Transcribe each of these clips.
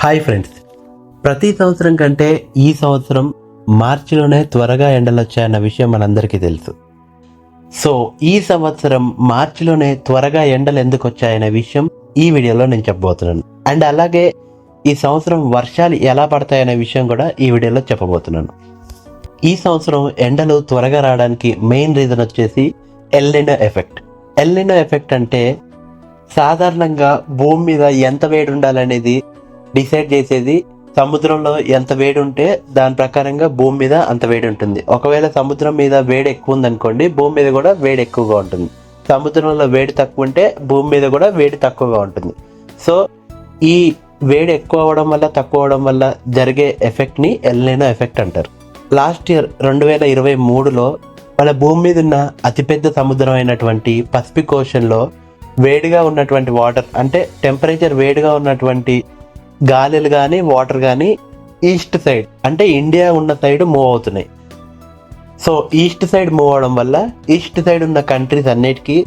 Hi friends. ప్రతి సంవత్సరం కంటే ఈ సంవత్సరం మార్చిలోనే త్వరగా ఎండలు వచ్చాయన్న విషయం మనందరికీ తెలుసు. సో ఈ సంవత్సరం మార్చిలోనే త్వరగా ఎండలు ఎందుకు వచ్చాయనే విషయం ఈ వీడియోలో నేను చెప్పబోతున్నాను. అండ్ అలాగే ఈ సంవత్సరం వర్షాలు ఎలా పడతాయనే విషయం కూడా ఈ వీడియోలో చెప్పబోతున్నాను. ఈ సంవత్సరం ఎండలు త్వరగా రావడానికి మెయిన్ రీజన్ వచ్చేసి El Nino effect El Nino effect అంటే సాధారణంగా భూమి మీద ఎంత వేడి ఉండాలనేది డిసైడ్ చేసేది సముద్రంలో ఎంత వేడి ఉంటే దాని ప్రకారంగా భూమి మీద అంత వేడి ఉంటుంది ఒకవేళ సముద్రం మీద వేడి ఎక్కువ ఉందనుకోండి భూమి మీద కూడా వేడి ఎక్కువగా ఉంటుంది. సముద్రంలో వేడి తక్కువ ఉంటే భూమి మీద కూడా వేడి తక్కువగా ఉంటుంది. సో ఈ వేడి ఎక్కువ అవడం వల్ల తక్కువ అవడం వల్ల జరిగే ఎఫెక్ట్ని ఎల్లైనా ఎఫెక్ట్ అంటారు. లాస్ట్ ఇయర్ రెండు వేల ఇరవై మూడులో మన భూమి మీద ఉన్న అతిపెద్ద సముద్రం అయినటువంటి పసిఫిక్ ఓషన్లో వేడిగా ఉన్నటువంటి వాటర్ అంటే టెంపరేచర్ వేడిగా ఉన్నటువంటి గాలిలు కానీ వాటర్ కానీ ఈస్ట్ సైడ్ అంటే ఇండియా ఉన్న సైడ్ మూవ్ అవుతున్నాయి. సో ఈస్ట్ సైడ్ మూవ్ అవడం వల్ల ఈస్ట్ సైడ్ ఉన్న కంట్రీస్ అన్నిటికీ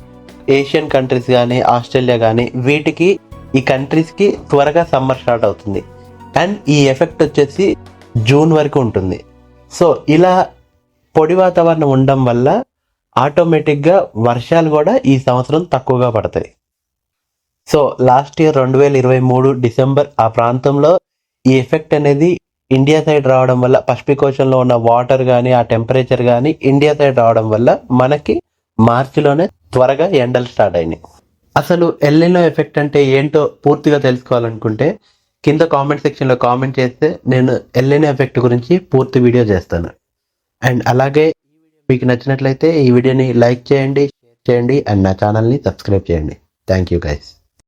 ఏషియన్ కంట్రీస్ కానీ ఆస్ట్రేలియా కానీ వీటికి ఈ కంట్రీస్కి త్వరగా సమ్మర్ స్టార్ట్ అవుతుంది. అండ్ ఈ ఎఫెక్ట్ వచ్చేసి జూన్ వరకు ఉంటుంది. సో ఇలా పొడి వాతావరణం ఉండడం వల్ల ఆటోమేటిక్గా వర్షాలు కూడా ఈ సంవత్సరం తక్కువగా పడతాయి. సో లాస్ట్ ఇయర్ రెండు వేల ఇరవై మూడు డిసెంబర్ ఆ ప్రాంతంలో ఈ ఎఫెక్ట్ అనేది ఇండియా సైడ్ రావడం వల్ల పసిఫిక్ ఓషన్లో ఉన్న వాటర్ కానీ ఆ టెంపరేచర్ కానీ ఇండియా సైడ్ రావడం వల్ల మనకి మార్చిలోనే త్వరగా ఎండలు స్టార్ట్ అయినాయి. అసలు ఎల్లినో ఎఫెక్ట్ అంటే ఏంటో పూర్తిగా తెలుసుకోవాలనుకుంటే కింద కామెంట్ సెక్షన్లో కామెంట్ చేస్తే నేను ఎల్లినో ఎఫెక్ట్ గురించి పూర్తి వీడియో చేస్తాను. అండ్ అలాగే మీకు నచ్చినట్లయితే ఈ వీడియోని లైక్ చేయండి షేర్ చేయండి అండ్ నా ఛానల్ని సబ్స్క్రైబ్ చేయండి. Thank you guys.